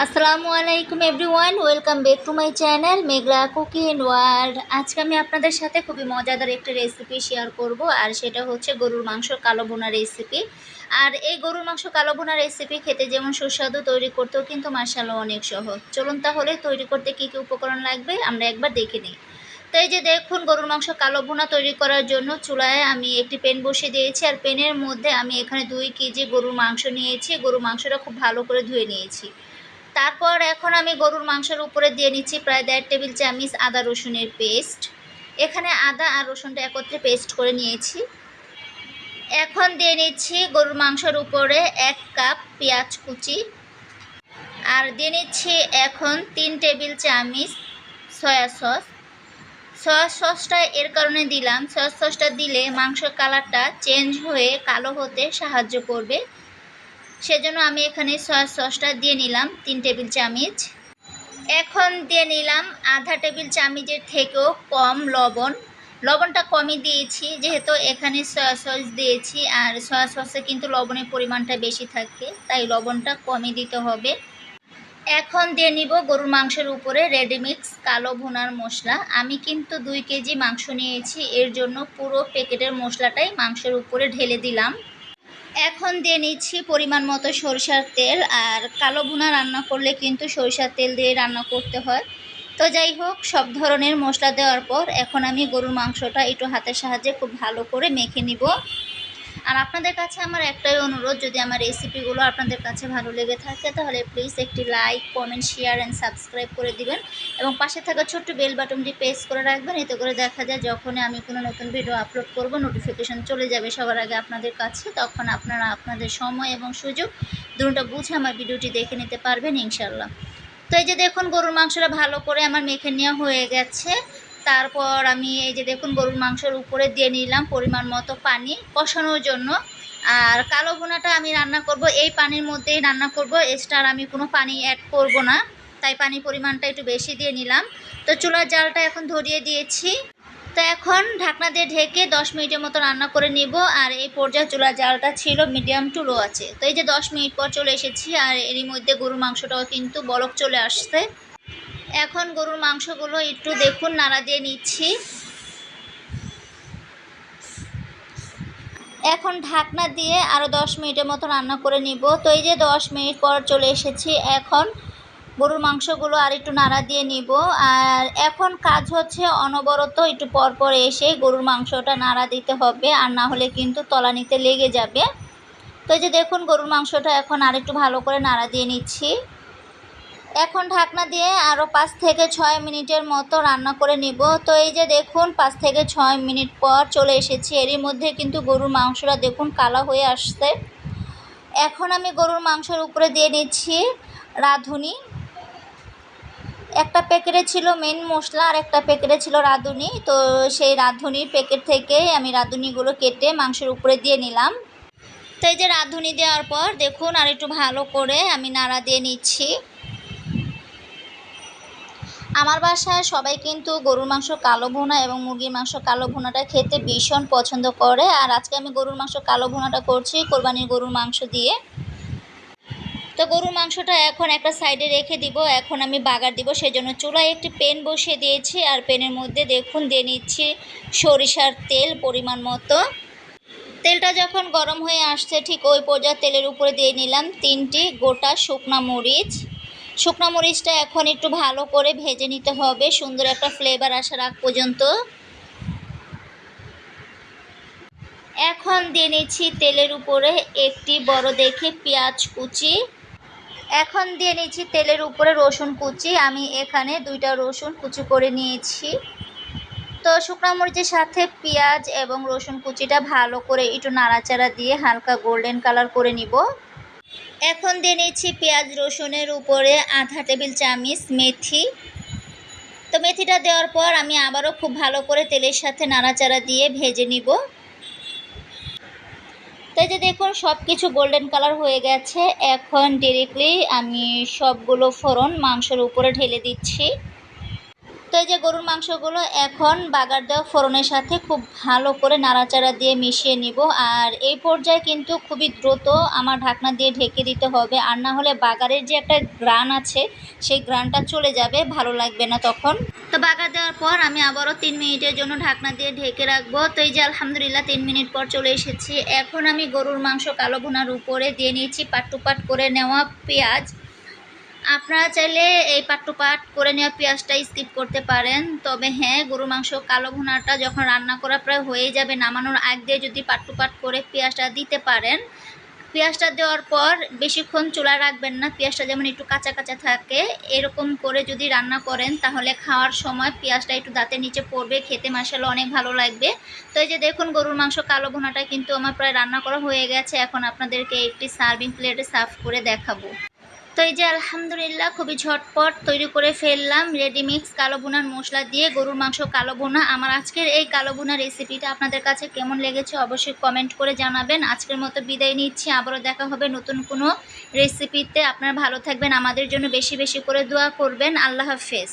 আসসালামু আলাইকুম everyone, welcome back to my channel Meghla cooking world. আজকে আমি আপনাদের সাথে খুবই মজাদার একটি রেসিপি শেয়ার করব, আর সেটা হচ্ছে গরুর মাংস কালো বোনা রেসিপি আর এই গরুর মাংস কালো বোনা রেসিপি খেতে যেমন সুস্বাদু, তৈরি করতেও কিন্তু মার্শাল্লাহ অনেক সহজ। চলুন তাহলে তৈরি করতে কী কী উপকরণ লাগবে আমরা একবার দেখে নিই। তো এই যে দেখুন, গরুর মাংস কালো ভুনা তৈরি করার জন্য চুলায় আমি একটি পেন বসিয়ে দিয়েছি, আর পেনের মধ্যে আমি এখানে দুই কেজি গরুর মাংস নিয়েছি। গরুর মাংসটা খুব ভালো করে ধুয়ে নিয়েছি। তারপর এখন আমি গরুর মাংসের উপরে দিয়ে নিচ্ছি প্রায় দেড় টেবিল চামচ আদা রসুনের পেস্ট। এখানে আদা আর রসুনটা একত্রে পেস্ট করে নিয়েছি। এখন দিয়ে নিচ্ছি গরুর মাংসের উপরে এক কাপ পেঁয়াজ কুচি। আর দিয়ে নিচ্ছি এখন তিন টেবিল চামচ সয়া সস। সয়া সসটা এর কারণে দিলাম। সয়া সসটা দিলে মাংসের কালারটা চেঞ্জ হয়ে কালো হতে সাহায্য করবে। সেজন্য আমি এখানে সয়া সসটা দিয়ে নিলাম, তিন টেবিল চামচ। এখন দিয়ে নিলাম আধা টেবিল চামচের থেকেও কম লবণ। লবণটা কমই দিয়েছি, যেহেতু এখানে সয়া সস দিয়েছি, আর সয়া সসে কিন্তু লবণের পরিমাণটা বেশি থাকে, তাই লবণটা কমই দিতে হবে। এখন দিয়ে নিব গরুর মাংসের উপরে রেডিমিক্স কালো ভুনার মশলা। আমি কিন্তু দুই কেজি মাংস নিয়েছি, এর জন্য পুরো প্যাকেটের মশলাটাই মাংসের উপরে ঢেলে দিলাম। এখন দিয়ে নিচ্ছি পরিমাণ মতো সরষার তেল আর কালো ভুনা রান্না করলে কিন্তু সরষার তেল দিয়ে রান্না করতে হয়। তো যাই হোক, সব ধরনের মশলা দেওয়ার পর এখন আমি গরুর মাংসটা একটু হাতের সাহায্যে খুব ভালো করে মেখে নিব। আর আপনাদের কাছে আমার একটাই অনুরোধ, যদি আমার রেসিপিগুলো আপনাদের কাছে ভালো লেগে থাকে, তাহলে প্লিজ একটি like comment share and subscribe করে দিবেন। এবং পাশে থাকা ছোট্ট বেল বাটনটি প্রেস করে রাখবেন, এতে করে দেখা যায় যখনই আমি কোনো নতুন ভিডিও আপলোড করব নোটিফিকেশন চলে যাবে সবার আগে আপনাদের কাছে। তখন আপনারা আপনাদের সময় এবং সুযোগ দুটোটা বুঝে আমার ভিডিওটি দেখে নিতে পারবেন ইনশাল্লাহ তো এই যে দেখুন, গরুর মাংসটা ভালো করে আমার মেখে নেওয়া হয়ে গেছে। তারপর আমি এই যে দেখুন গরুর মাংসের উপরে দিয়ে নিলাম পরিমাণ মতো পানি কষানোর জন্য। আর কালো ভুনাটা আমি রান্না করব, এই পানির মধ্যেই রান্না করব এক্সট্রা আমি কোনো পানি অ্যাড করব না। তাই পানির পরিমাণটা একটু বেশি দিয়ে নিলাম। তো চুলার জালটা এখন ধরিয়ে দিয়েছি। তো এখন ঢাকনা দিয়ে ঢেকে দশ মিনিটের মতো রান্না করে নিব। আর এই পর্যায়ে চুলার জালটা ছিল মিডিয়াম টু লো আছে। তো এই যে দশ মিনিট পর চলে এসেছি, আর এরই মধ্যে গরুর মাংসটাও কিন্তু বলক চলে আসছে। এখন গরুর মাংসগুলো একটু দেখুন, নাড়া দিয়ে নিচ্ছি। এখন ঢাকনা দিয়ে আরও দশ মিনিটের মতো রান্না করে নিব। তো এই যে দশ মিনিট পর চলে এসেছি, এখন গরুর মাংসগুলো আর একটু নাড়া দিয়ে নিব। আর এখন কাজ হচ্ছে অনবরত একটু পর পর এসে গরুর মাংসটা নাড়া দিতে হবে, আর না হলে কিন্তু তলানিতে লেগে যাবে। তো এই যে দেখুন, গরুর মাংসটা এখন আর একটু ভালো করে নাড়া দিয়ে নিচ্ছি। এখন ঢাকনা দিয়ে আরও পাঁচ থেকে ছয় মিনিটের মতো রান্না করে নিব। তো এই যে দেখুন, পাঁচ থেকে ছয় মিনিট পর চলে এসেছি। এরই মধ্যে কিন্তু গরুর মাংসটা দেখুন কালা হয়ে আসছে। এখন আমি গরুর মাংসের উপরে দিয়ে নিচ্ছি রাঁধুনি। একটা প্যাকেটে ছিল মেন মশলা আর একটা প্যাকেটে ছিল রাঁধুনি। তো সেই রাঁধুনির প্যাকেট থেকে আমি রাঁধুনিগুলো কেটে মাংসের উপরে দিয়ে নিলাম। তো এই যে রাঁধুনি দেওয়ার পর দেখুন আর একটু ভালো করে আমি নাড়া দিয়ে নিচ্ছি। আমার বাসায় সবাই কিন্তু গরুর মাংস, কালো ভুনা এবং মুরগির মাংস, কালো ভুনাটা খেতে ভীষণ পছন্দ করে। আর আজকে আমি গরুর মাংস, কালো ভুনাটা করছি কোরবানির গরুর মাংস দিয়ে। তো গরুর মাংসটা এখন একটা সাইডে রেখে দিব। এখন আমি বাগার দিব। সেজন্য চুলায় একটি পেন বসিয়ে দিয়েছি। আর পেনের মধ্যে দেখুন, দিয়ে নিচ্ছি সরিষার তেল পরিমাণ মতো। তেলটা যখন গরম হয়ে আসছে, ঠিক ওই পর্যায়ে তেলের উপরে দিয়ে নিলাম তিনটি গোটা শুকনা মরিচ। শুকনো মরিচটা এখন একটু ভালো করে ভেজে নিতে হবে। সুন্দর একটা ফ্লেভার আসার আগ পর্যন্ত। এখন দিয়ে নিচ্ছি তেলের উপরে একটি বড় দেখে পেঁয়াজ কুচি। এখন দিয়ে নিচ্ছি তেলের উপরে রসুন কুচি। আমি এখানে দুইটা রসুন কুচি করে নিয়েছি। তো শুকনো মরিচের সাথে পেঁয়াজ এবং রসুন কুচিটা ভালো করে একটু নাড়াচাড়া দিয়ে হালকা গোল্ডেন কালার করে নিব। এখন দিয়ে নিচ্ছি পেঁয়াজ রসুনের উপরে আধা টেবিল চামচ মেথি। তো মেথিটা দেওয়ার পর আমি আবারও খুব ভালো করে তেলের সাথে নাড়াচাড়া দিয়ে ভেজে নিব। তো যে দেখুন সব কিছু গোল্ডেন কালার হয়ে গেছে। এখন ডিরেক্টলি আমি সবগুলো ফোড়ন মাংসের উপরে ঢেলে দিচ্ছি। তো এই যে গরুর মাংসগুলো এখন বাগার দেওয়া ফোড়নের সাথে খুব ভালো করে নাড়াচাড়া দিয়ে মিশিয়ে নিব। আর এই পর্যায়ে কিন্তু খুবই দ্রুত আমার ঢাকনা দিয়ে ঢেকে দিতে হবে। আর না হলে বাগারের যে একটা গ্রান আছে, সেই গ্রানটা চলে যাবে, ভালো লাগবে না তখন। তো বাগার দেওয়ার পর আমি আবারও তিন মিনিটের জন্য ঢাকনা দিয়ে ঢেকে রাখব। তো এই যে আলহামদুলিল্লাহ তিন মিনিট পর চলে এসেছি। এখন আমি গরুর মাংস কালো ভুনার উপরে দিয়ে নিয়েছি। পাট টু পাট করে নেওয়া পেঁয়াজ। আপনারা চাইলে এই পাট টু পাট করে নেওয়া পেঁয়াজটা স্কিপ করতে পারেন। তবে হ্যাঁ গরু মাংস কালো ভুনাটা যখন রান্না করা প্রায় হয়ে যাবে, নামানোর আগ দিয়ে যদি পাট টু পাট করে পেঁয়াজটা দিতে পারেন। পেঁয়াজটা দেওয়ার পর বেশিক্ষণ চুলা রাখবেন না, পেঁয়াজটা যেমন একটু কাঁচা কাঁচা থাকে, এরকম করে যদি রান্না করেন, তাহলে খাওয়ার সময় পেঁয়াজটা একটু দাঁতের নিচে পড়বে, খেতে মাসালে অনেক ভালো লাগবে। তো এই যে দেখুন, গরুর মাংস কালো ভুনাটা কিন্তু আমার প্রায় রান্না করা হয়ে গেছে, এখন আপনাদেরকে একটি সার্ভিং প্লেটে সার্ভ করে দেখাবো। তো এই যে আলহামদুলিল্লাহ, খুবই ঝটপট তৈরি করে ফেললাম রেডিমিক্স কালো বোনার মশলা দিয়ে গরুর মাংস কালো বোনা আমার আজকের এই কালো বোনা রেসিপিটা আপনাদের কাছে কেমন লেগেছে অবশ্যই কমেন্ট করে জানাবেন। আজকের মতো বিদায় নিচ্ছি। আবারও দেখা হবে নতুন কোনো রেসিপিতে আপনারা ভালো থাকবেন। আমাদের জন্য বেশি বেশি করে দোয়া করবেন। আল্লাহ হাফেজ।